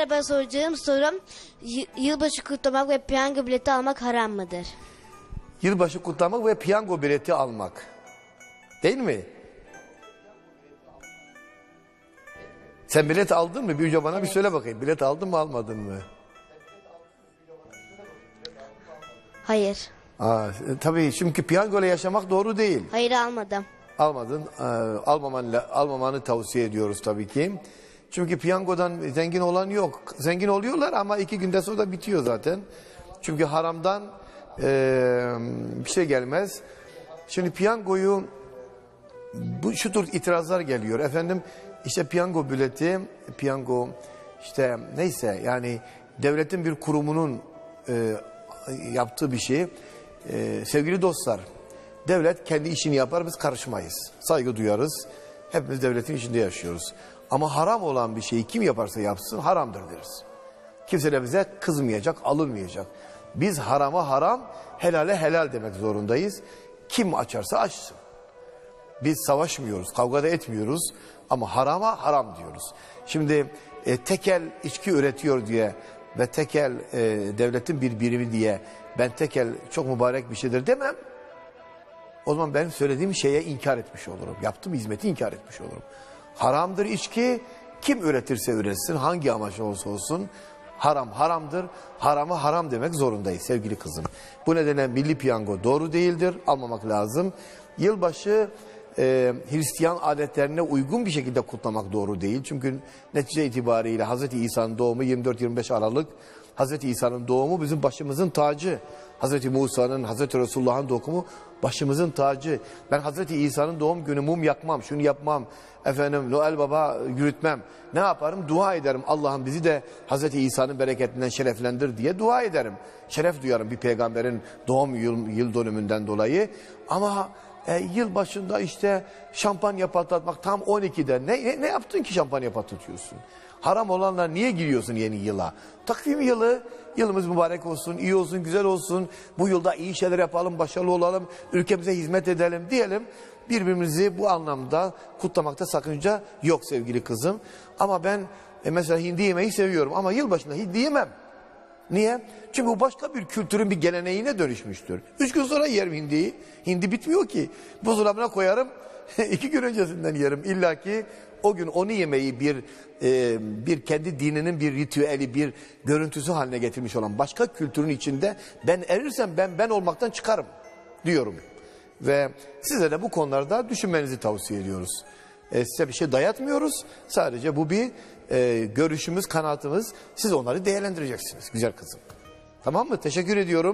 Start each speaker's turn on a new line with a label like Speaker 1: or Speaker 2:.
Speaker 1: Merhaba soracağım sorum yılbaşı kutlamak ve piyango bileti almak haram mıdır?
Speaker 2: Yılbaşı kutlamak ve piyango bileti almak. Değil mi? Sen bilet aldın mı? Bir önce bana bir söyle bakayım. Bilet aldın mı almadın mı?
Speaker 1: Hayır.
Speaker 2: Aa, e, tabii çünkü piyango ile yaşamak doğru değil.
Speaker 1: Hayır almadım.
Speaker 2: Almadın, e, almaman, almamanı tavsiye ediyoruz tabii ki. Çünkü piyangodan zengin olan yok. Zengin oluyorlar ama iki günde sonra da bitiyor zaten. Çünkü haramdan e, bir şey gelmez. Şimdi piyangoyu bu şu tür itirazlar geliyor. Efendim işte piyango bileti, piyango işte neyse yani devletin bir kurumunun e, yaptığı bir şey. E, sevgili dostlar, devlet kendi işini yapar biz karışmayız. Saygı duyarız. Hepimiz devletin içinde yaşıyoruz. Ama haram olan bir şeyi kim yaparsa yapsın haramdır deriz. Kimse de bize kızmayacak, alınmayacak. Biz harama haram, helale helal demek zorundayız. Kim açarsa açsın. Biz savaşmıyoruz, kavga da etmiyoruz ama harama haram diyoruz. Şimdi e, tekel içki üretiyor diye ve tekel e, devletin bir birimi diye ben tekel çok mübarek bir şeydir demem. O zaman benim söylediğim şeye inkar etmiş olurum. Yaptığım hizmeti inkar etmiş olurum. Haramdır içki. Kim üretirse üretsin, hangi amaç olursa olsun haram haramdır. Harama haram demek zorundayız sevgili kızım. Bu nedenle milli piyango doğru değildir. Almamak lazım. Yılbaşı e, Hristiyan adetlerine uygun bir şekilde kutlamak doğru değil. Çünkü netice itibariyle Hz. İsa'nın doğumu 24-25 Aralık Hz. İsa'nın doğumu bizim başımızın tacı. Hz. Musa'nın, Hz. Resulullah'ın doğumu başımızın tacı. Ben Hz. İsa'nın doğum günü mum yakmam, şunu yapmam. Efendim Noel Baba yürütmem. Ne yaparım? Dua ederim. Allah'ım bizi de Hz. İsa'nın bereketinden şereflendir diye dua ederim. Şeref duyarım bir peygamberin doğum yıl, yıl dönümünden dolayı. Ama e, yıl başında işte şampanya patlatmak tam 12'de. Ne, ne, ne yaptın ki şampanya patlatıyorsun? Haram olanlar niye giriyorsun yeni yıla? Takvim yılı, yılımız mübarek olsun, iyi olsun, güzel olsun. Bu yılda iyi şeyler yapalım, başarılı olalım, ülkemize hizmet edelim diyelim. Birbirimizi bu anlamda kutlamakta sakınca yok sevgili kızım. Ama ben e, mesela hindi yemeyi seviyorum ama yılbaşında hindi yemem. Niye? Çünkü bu başka bir kültürün bir geleneğine dönüşmüştür. Üç gün sonra yerim hindiyi. Hindi bitmiyor ki. Buzdolabına koyarım. iki gün öncesinden yerim. İlla ki o gün onu yemeyi bir e, bir kendi dininin bir ritüeli, bir görüntüsü haline getirmiş olan başka kültürün içinde ben erirsem ben ben olmaktan çıkarım diyorum. Ve size de bu konularda düşünmenizi tavsiye ediyoruz. E, size bir şey dayatmıyoruz. Sadece bu bir e, görüşümüz, kanaatımız. Siz onları değerlendireceksiniz güzel kızım. Tamam mı? Teşekkür ediyorum.